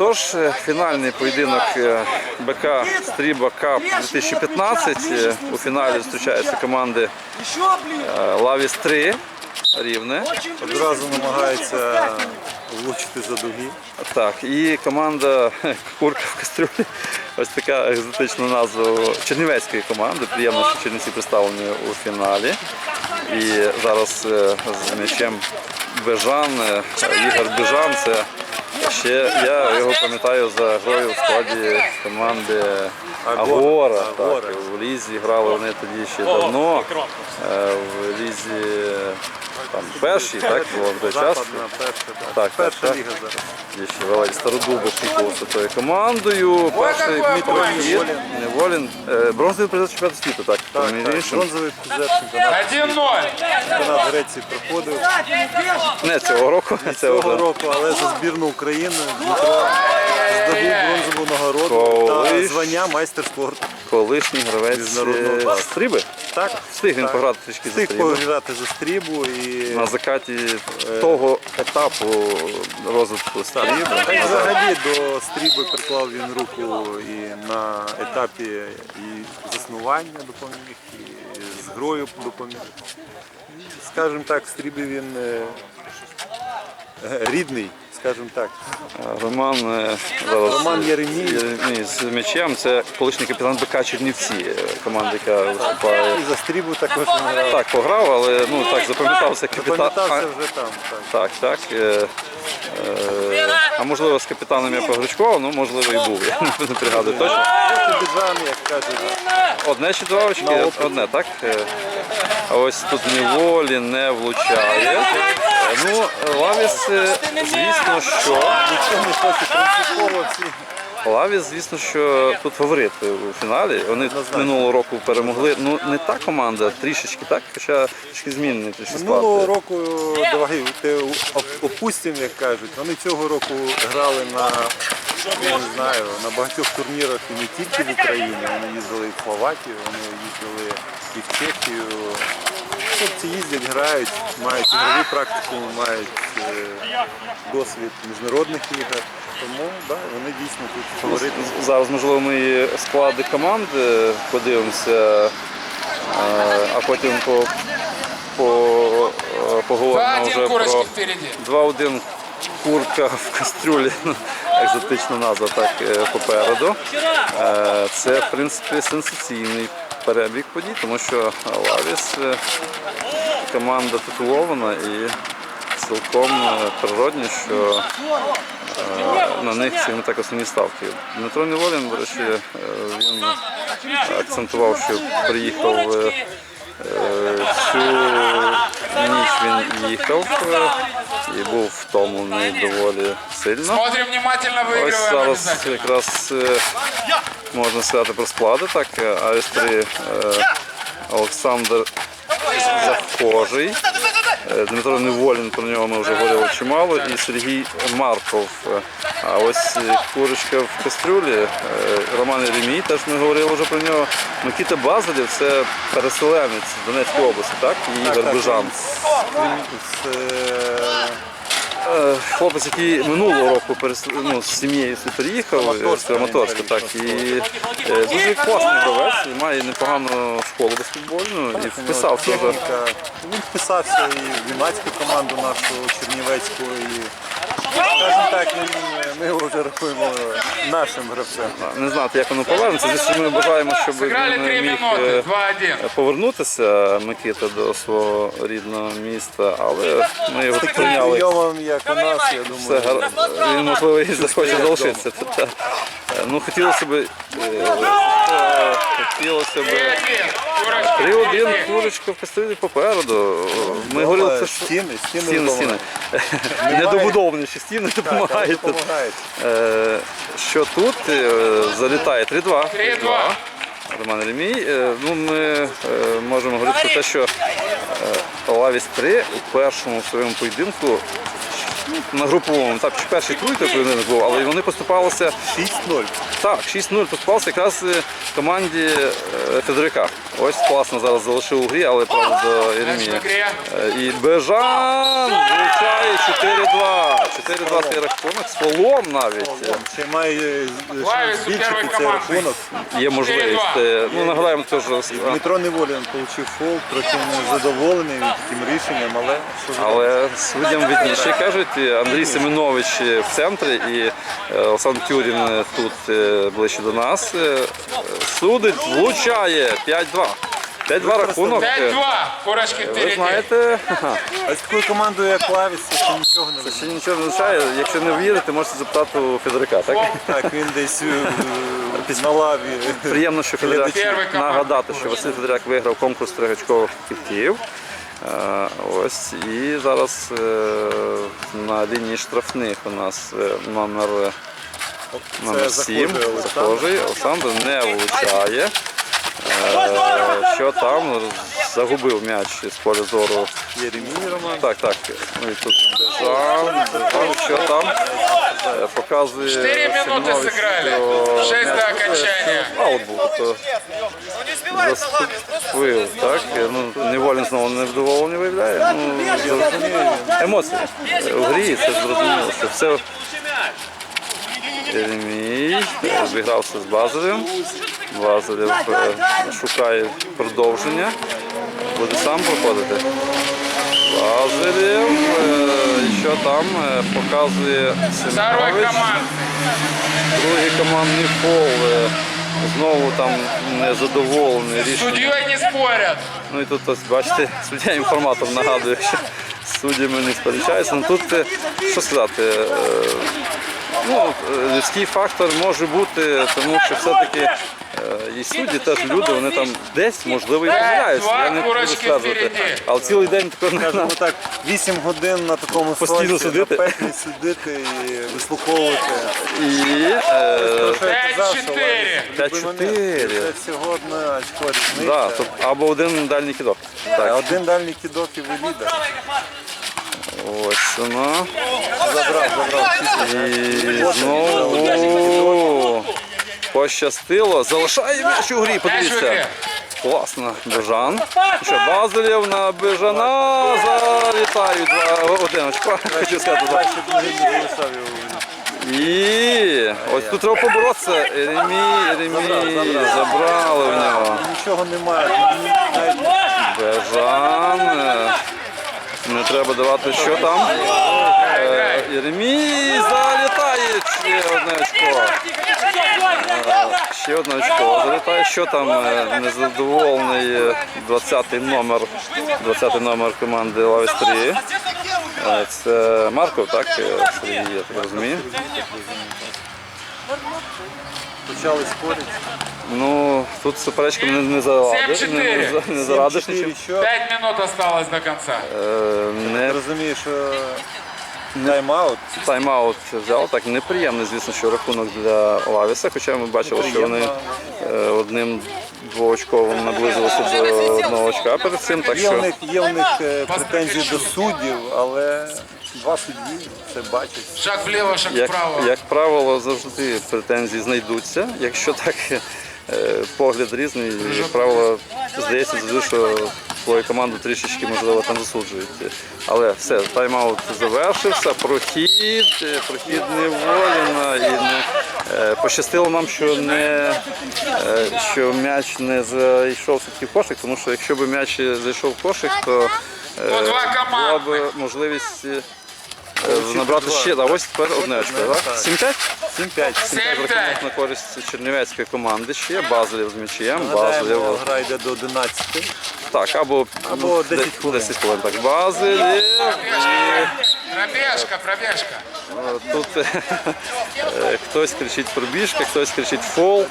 Отож, е, фінальний поєдинок е, БК Стріба Кап 2015. Е, У фіналі зустрічаються команди Лавіс 3 Рівне. Одразу намагається влучити за дуги. Так, і команда Курка в кастрюлі. Ось така екзотична назва чернівецької команди. Приємно, що Чернівці представлені у фіналі. І зараз з м'ячем Бежан, Ігор Бежан. Це ще я його пам'ятаю за грою в складі команди Агора. Так, в Лізі грали вони тоді ще давно. Е, В Лізі там перший, так було в той час. Западна перша, Так, так. так, перша так. ліга зараз. Є ще Валерій Стародубов опікувався тою командою. Перший Дмитро Кіт, Неволін. Е, Бронзовий призер чемпіонату світу, так, Так. Бронзовий призер чемпіонату. 1-0. Чемпіонат Греції проходив Не цього року, цього року, але за збірну України Дмитро здобув бронзову нагороду та звання майстер спорту. Колишній гравець Міжнародного е, стріби. Так, Встиг він так. пограти трішки за Встиг стріби. пограти за стрібу і На закаті того етапу розвитку та й стріби. взагалі до стріби приклав він руку і на етапі і заснування допоміг, і з грою допоміг. І, Скажімо так, в стрібі він е, е, рідний, скажімо так. Роман е, Роман Єремій. Єремій з м'ячем. Це колишній капітан БК Чернівці, е, команда, яка виступає. І за стрібу також він грав. Так, пограв, але ну так запам'ятався капітан. Запам'ятався вже там. Так. Так, так. Е, е, а можливо з капітаном я погречкував, ну можливо і був. Я не пригадую точно. Кажуть, Одне чи два очки? Одне, так? Е, А ось тут неволі не влучає. Ну, Лавіс, е, звісно, що. Лавіс, звісно, що тут фаворит у фіналі. Вони минулого року перемогли. Ну, не та команда, трішечки, так? Хоча трішки змінений трішки склад. Минулого року давай те опустимо, як кажуть. Вони цього року грали на я не знаю, на багатьох турнірах і не тільки в Україні. Вони їздили і в Словакію, вони їздили і в Чехію. Хлопці їздять, грають, мають ігрову практику, мають е, досвід міжнародних іграх. Тому да, вони дійсно тут фаворити. Зараз, можливо, ми склади команд е, подивимося, е, а потім по, по, поговоримо вже 2-1 про 2-1 курка в кастрюлі. Екзотична назва так е, попереду. Е, Це, в принципі, сенсаційний перебіг подій, тому що Лавіс е, команда титулована і цілком природні, що на них сьогодні так основні ставки. Дмитро Неволін, до речі, він акцентував, що приїхав всю ніч він їхав і був втомлений доволі сильно. Смотрим внимательно, Ось зараз якраз е, можна сказати про склади. Так, АС-3 е, Олександр Захожий. Е, Дмитро Неволін, про нього ми вже говорили чимало, і Сергій Марков. Е, А ось курочка в кастрюлі, е, Роман Єремій, теж ми говорили вже про нього. Микита Базилів це переселенець з Донецької області, так? І Ігор Так, Бежан. Хлопець, який минулого року перес... ну, з сім'єю сюди переїхав, з Краматорська, так, і дуже класний гравець, і має непогану школу баскетбольну і вписався вже. техніка. Він вписався і в юнацьку команду нашу Чернівецьку. І, скажімо так, він, ми його вже рахуємо нашим гравцем. Не знати, як воно повернеться. Звісно, ми бажаємо, щоб Сыграли він 3 міг минуты, е, 2-1. повернутися Микита до свого рідного міста, але ми його прийняли. Прийомом, як у нас, я Все, думаю, гар- він можливо і захоче залишитися. Та- та. Ну, хотілося б, е, хотілося б. 3-1. Курочка 3-1 впереди. курочка в кастрюлі попереду. Ми говорили, це що стіни, стіни, стіни, стіни. допомагають. Стіни допомагають. Е, Що тут е, залітає 3-2. 3-2. Роман Ремій. Е, Ну, ми е, можемо говорити про те, що е, Лавіс 3 у першому своєму поєдинку на груповому етапі чи перший тройка поєдинок був, але вони поступалися 6-0. так, 6-0 поступалися якраз е, команді Федерика. Федорика. Ось класно зараз залишив у грі, але правда до Єремія. Е, І Бежан влучає 4-2. 4-2 цей рахунок, з фолом навіть е, Ще має е, збільшити цей рахунок. є можливість. е, Ну, нагадаємо теж. Дмитро Неволін отримав фол, трохи незадоволений таким рішенням, але що ж Але суддям видніше кажуть, і Андрій Семенович в центрі і е, Олександр Тюрін е, тут е, ближче до нас. е, Судить, влучає 5-2. 5-2 рахунок. е, 5-2. Курочки Ви знаєте, А з такою командою, як Лавіс, це ще нічого не ще нічого не означає. Якщо не вірите, можете запитати у Федорика. Так? Так, він десь е, на лаві. Приємно, що Федоряк Перший команд. нагадати, що Василь Федоряк виграв конкурс тригачкових кітків. Е, Ось і зараз е, на лінії штрафних у нас е, номер, номер 7 заходить Олександр. захожий. Олександр не влучає. Е, Що там? Загубив м'яч з поля зору. Так, так. Ну і тут Бежан, Бежан, що там? Е, Показує. Чотири минути Семенович, зіграли. Шесть до м'яч окончання. Аут був, тобто заступив, так? Ну, Неволін знову невдоволення виявляє. Ну, зрозуміло. Емоції. У грі це зрозуміло, все Єремій зігрався з Базарем. Базарів е, шукає продовження. Буде сам проходити. Лазарів, е, що там е, показує Семенович. Другий командний фол. Знову там незадоволений С рішенням. судьей не спорят. Ну і тут ось бачите, суддя інформатор нагадує, що суддями не сперечається. Ну тут що сказати, ну, людський фактор може бути, тому що все-таки і судді теж люди, вони там десь можливо і помиляються. Я не буду впереді. Але цілий день такого не Скажімо так, 8 годин на такому Постійно сонці, сидити. на пеклі сидити і вислуховувати. І е, я 5-4. Лавіс любий момент. 5-4. Це всього одна очко різниця. да, або один дальній кидок. А Так, Один дальній кидок і ви лідер. ось воно. Забрав, забрав. І знову пощастило. Залишає м'яч у грі, подивіться. Класно, Бежан. Що, Базилєв на Бежана залітають два один очко. Хочу сказати. І ось тут треба поборотися. Еремій, Еремій, забрали в нього. Нічого немає. Бежан. Не треба давати, що там. Єремій залітає ще одне очко. Е, Ще одне очко залітає. Що там е, незадоволений е, 20-й номер, 20-й номер команди Лавіс 3. Е, Це Марков, так? Сергій, я так розумію. почали спорити. Ну, тут суперечка не, не зарадиш, не, не, не зарадиш нічим. 5 минут осталось до конца. Е, Не Розумію, що тайм-аут. тайм-аут взяв. Так неприємний, звісно, що рахунок для Лавіса, хоча ми бачили, що вони е, одним двоочковим наблизилися до одного очка перед цим. Так Є в що них, є в них е, претензії до суддів, але два судді це бачать. Шаг влево, шаг як, вправо. як правило, завжди претензії знайдуться. Якщо так е, погляд різний, як правило, здається, завжди, що свою команду трішечки можливо там засуджують. Але все, тайм-аут завершився, прохід, е, прохід неволіна і не е, пощастило нам, що не е, що м'яч не зайшов все-таки в кошик, тому що якщо б м'яч зайшов в кошик, то два була б можливість. Набрати ще, а ось тепер одне очко, так? 7-5? 7-5. 7-5. Рахунок на користь чернівецької команди ще. Базелів з м'ячем, Нагадаємо, гра йде до 11. Так, або, Або ну, 10 хвилин. 10 хвилин. Так, Базелів. Пробежка, пробежка. Е, Тут е, хтось кричить пробіжка, хтось кричить фол.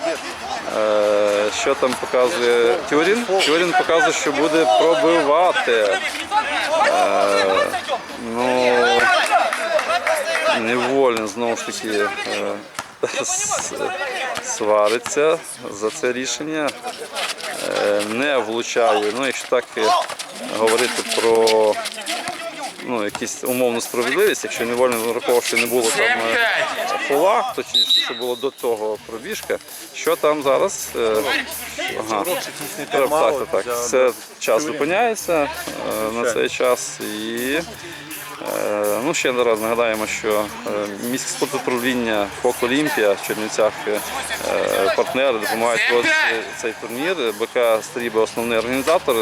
Е, Що там показує Тюрін? Тюрін показує, що буде пробивати. Ну, невольно знову ж таки свариться за це рішення. Е, Не влучає. Ну, якщо так е, говорити про ну, якусь умовну справедливість, якщо невольно враховував, що не було там е, 7-5. точніше, що було до того пробіжка. Що там зараз? Е, Ага. Так, так, так. Це час зупиняється е, на цей час і Е, Ну, ще раз нагадаємо, що е, міське спортуправління ФОК Олімпія в Чернівцях е, е, партнери допомагають проводити цей турнір. БК Стріба основний організатор,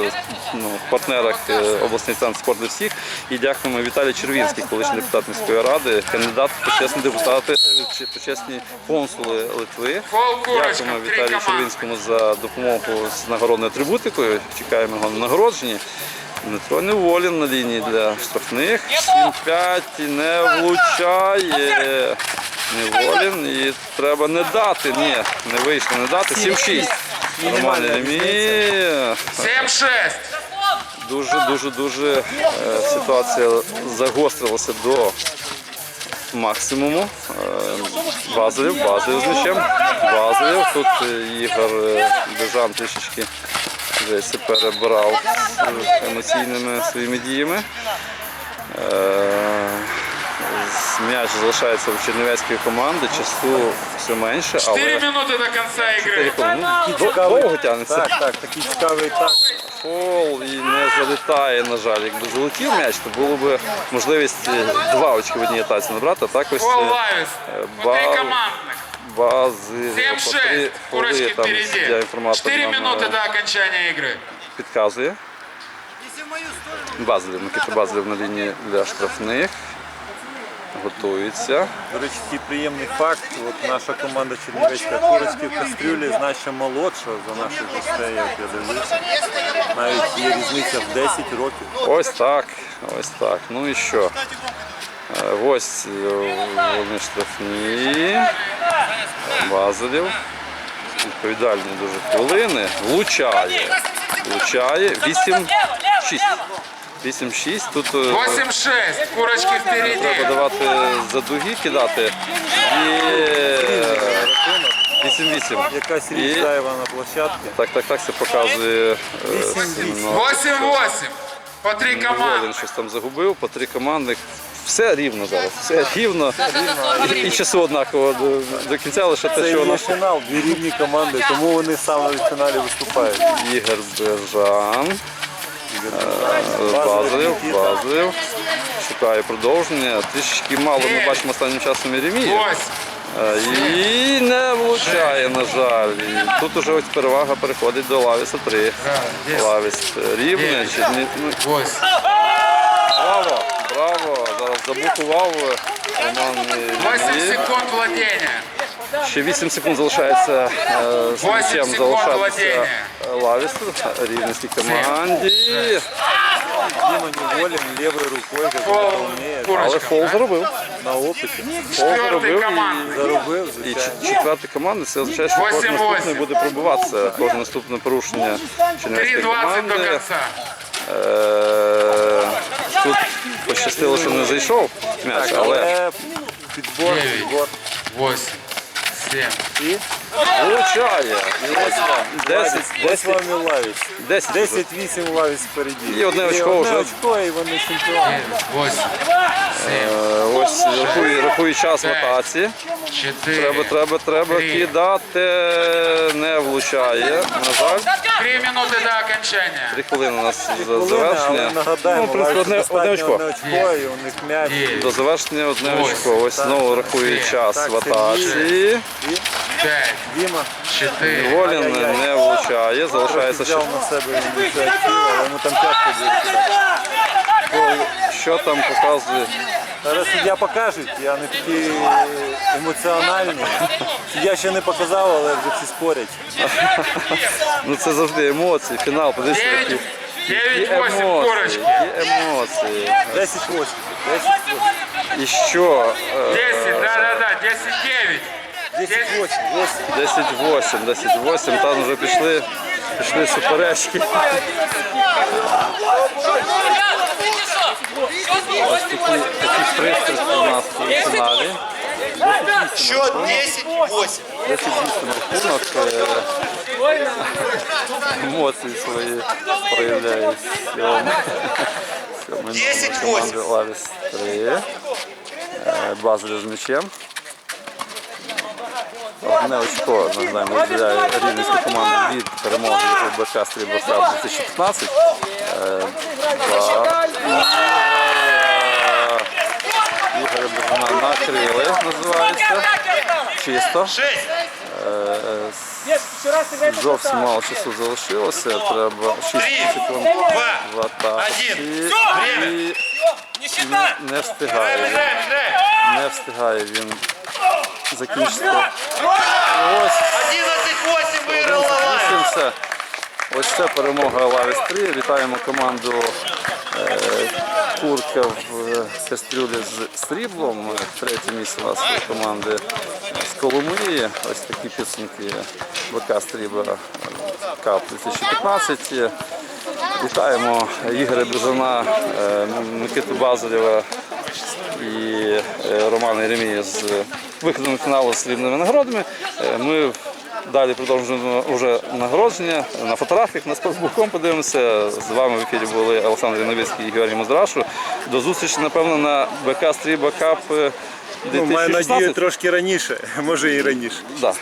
ну, в партнерах е, обласний центр спорту для всіх. І дякуємо Віталій Червінський, колишній депутат міської ради, кандидат в почесні депутати, е, почесні консули Литви. Дякуємо Віталію. Червінському за допомогу з нагородною атрибутикою. Чекаємо його на нагородженні. Дмитро Неволін на лінії для штрафних. 7-5 не влучає. Неволін і треба не дати. Ні, не вийшло не дати. 7-6. Роман Єремій. 7-6. Дуже, дуже, дуже е, ситуація загострилася до максимуму. Е, Базилів, Базилів з м'ячем. Базилів. Тут е, Ігор Бежан трішечки вже се перебрав з емоційними своїми діями. Е, з- М'яч залишається у чернівецької команди, часу все менше, 4 але минуты до конца игры. ну, до- довго тягнеться. Так, так, такий цікавий так. Фол і не залітає, на жаль. Якби залетів м'яч, то було б можливість е, два очки в одній атаці набрати. а Так ось Фол е, Лавис. ба- По три командных. бази 7-6. Курочки там впереди. 4 нам, минуты до окончания игры. підказує. Базлів, Микита Базлів на лінії для штрафних. Готується. До речі, такий приємний факт. От наша команда Чернівецька Курочки в кастрюлі значно молодша за наших гостей, як я дивлюся. Навіть є різниця в 10 років. Ось так, ось так. Ну і що? Е, Ось е, вони штрафні. Базилів. Відповідальні дуже хвилини. Влучає. Влучає. 8-6. 8-6. Тут е, 8-6. Курочки треба давати за дуги кидати. Є 8-8. Якась І- річ зайва на площадці. Так, так, так, це показує. е, Вісім-вісім. Сімно. 8-8. По три Волин команды. щось там загубив, по три команди. Все рівно зараз, все рівно. І, і часу однаково до, до кінця лише те, Це що і є вона фінал, дві рівні команди, тому вони саме в фіналі виступають. Ігор Бержан, Базилів, Базилів. Шукає продовження. Трішечки мало ми бачимо останнім часом Єремію. 8. Е, І не влучає, на жаль. І тут уже ось перевага переходить до Лавіса 3. Лавіс рівне. чи ні- ну, 8. Заблокував Роман 8 Єремій. секунд владения. Ще 8 секунд залишається е, м'ячем секунд. Лавісу, рівненській команді. Діма Неволін лівою рукою, як Фол він Але Курочка. фол заробив. на опиті. Фол Четвертий заробив команд. і, Заробив, і звичайно. чет- четверта команда. Це означає, що кожен наступний буде пробиватися. Кожне наступне порушення чернівської 3-20 до команди. конца. Е, Тут пощастило, що не зайшов м'яч, але Але підбор, підбор. 8. 7. Влучає. І ось вам 10, ось 10, вам і Лавіс. 10. 10-8 Лавіс впереді. І одне очко одне вже. очко, і вони чемпіони. 8. Е, Ось рахує, рахує час в атаці. 4. Треба, треба, треба кидати. Не влучає. На жаль, 3 минуты до окончания. три хвилини у нас Хвилина, завершення. нагадаємо, Ну, в принципі, одне, одне очко. очко, і у них м'яч. До завершення одне Ось. очко. Ось знову рахує час так, в атаці. 5. Діма 4. Волін не влучає. Залишається ще. взяв на себе ініціативу, але йому там тяжко буде. Що там показує? Зараз суддя покажуть, я не такий емоціональний. Суддя ще не показав, але вже всі спорять. Ну це завжди емоції. Фінал. Подивіться, які, 9. які 9-8 емоції. курочки. Які емоції. 10-8. 10-8. І що? Е, 10. Да-да-да. 10-9. 10-8. 10-8, 8. 10-8, там вже пішли, пішли суперечки. Ось такі, такі пристрасті у. Счет 10-8. 10-8 рахунок. е, Емоції свої проявляють сьогодні. Сьомий номер 10-8. команди Лавіс 3. Е, Базель з м'ячем. Одне очко, нагадаємо, відділяє рівненську команду від перемоги у БК Стрібоса 2015. Е, два. Вона накрили, називається. Чисто. Шесть. Зовсім мало часу залишилося. Треба 6 секунд в атаці. І не, встигає. Не встигає він закінчити. Ось 11-8 выиграл Лавай. Ось це перемога Лавіс 3. Вітаємо команду е, Курка в е, кастрюлі з сріблом. Третє місце у команди з Коломиї. Ось такі підсумки ВК Стрібла Кап 2015. Вітаємо Ігоря Бежана, е, Микиту Базарєва і е, Романа Єремія з виходом фіналу з срібними нагородами. Ми далі продовжуємо вже нагородження на фотографіях, на спортбуком подивимося. З вами в ефірі були Олександр Яновицький і Георгій Мозрашу. До зустрічі, напевно, на БК Стріба Бакап. Ну, маю надію трошки раніше, може і раніше. Да.